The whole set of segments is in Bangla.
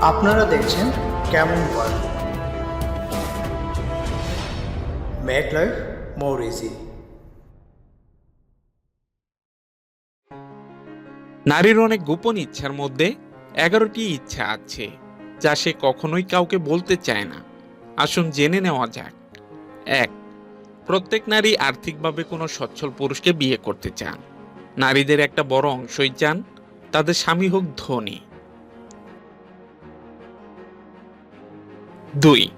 আপনারা দেখছেন কেমন world make life more easy নারীর অনেক গোপন ইচ্ছার মধ্যে এগারোটি ইচ্ছা আছে, যা সে কখনোই কাউকে বলতে চায় না। আসুন জেনে নেওয়া যাক। এক, প্রত্যেক নারী আর্থিকভাবে কোনো সচ্ছল পুরুষকে বিয়ে করতে চান। নারীদের একটা বড় অংশই চান, তাদের স্বামী হোক ধনী। দুই।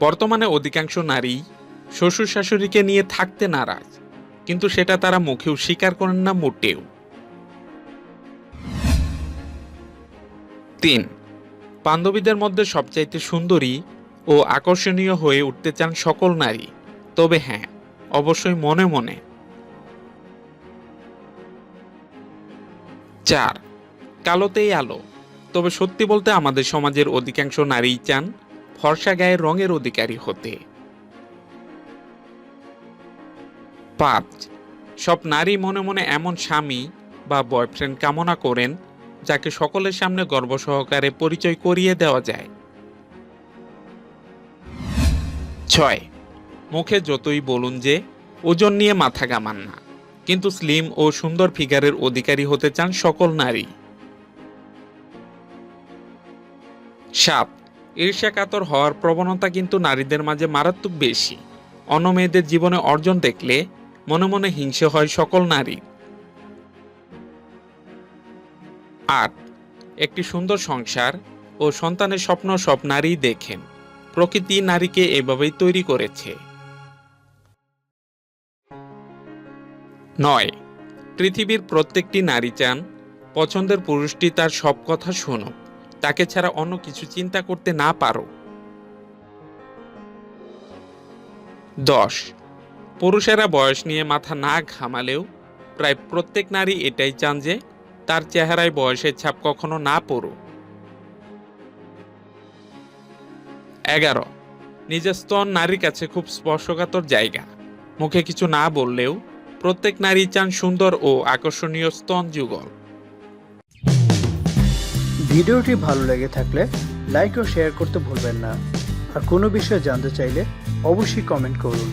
বর্তমানে অধিকাংশ নারী শ্বশুর শাশুড়িকে নিয়ে থাকতে নারাজ, কিন্তু সেটা তারা মুখেও স্বীকার করেন না, মোটেও। তিন। বান্ধবীদের মধ্যে সবচাইতে সুন্দরী ও আকর্ষণীয় হয়ে উঠতে চান সকল নারী, তবে হ্যাঁ অবশ্যই মনে মনে। চার। কালোতেই আলো, তবে সত্যি বলতে আমাদের সমাজের অধিকাংশ নারীই চান ফর্সা গায়ের রঙের অধিকারী হতে। পাঁচ সব নারী মনে মনে এমন স্বামী বা বয়ফ্রেন্ড কামনা করেন, যাকে সকলের সামনে গর্ব সহকারে পরিচয় করিয়ে দেওয়া যায়। ছয়, মুখে যতই বলুন যে, ওজন নিয়ে মাথা গামান না, কিন্তু স্লিম ও সুন্দর ফিগারের অধিকারী হতে চান সকল নারী। সাত ঈর্ষাকাতর হওয়ার প্রবণতা কিন্তু নারীদের মাঝে মারাত্মক বেশি। অন্য মেয়েদের জীবনে অর্জন দেখলে মনে মনে হিংসে হয় সকল নারী। আট, একটি সুন্দর সংসার ও সন্তানের স্বপ্ন সব নারী দেখেন। প্রকৃতি নারীকে এভাবেই তৈরি করেছে। নয়, পৃথিবীর প্রত্যেকটি নারী চান পছন্দের পুরুষটি তার সব কথা শুনুক। তাকে ছাড়া অন্য কিছু চিন্তা করতে না পারো। দশ। পুরুষেরা বয়স নিয়ে মাথা না ঘামালেও প্রায় প্রত্যেক নারী এটাই চান যে তার চেহারায় বয়সের ছাপ কখনো না পড়ুক। এগারো। নিজের স্তন নারীর কাছে খুব স্পর্শকাতর জায়গা। মুখে কিছু না বললেও প্রত্যেক নারী চান সুন্দর ও আকর্ষণীয় স্তন যুগল। ভিডিওটি ভালো লেগে থাকলে লাইক ও শেয়ার করতে ভুলবেন না। আর কোনো বিষয়ে জানতে চাইলে অবশ্যই কমেন্ট করুন।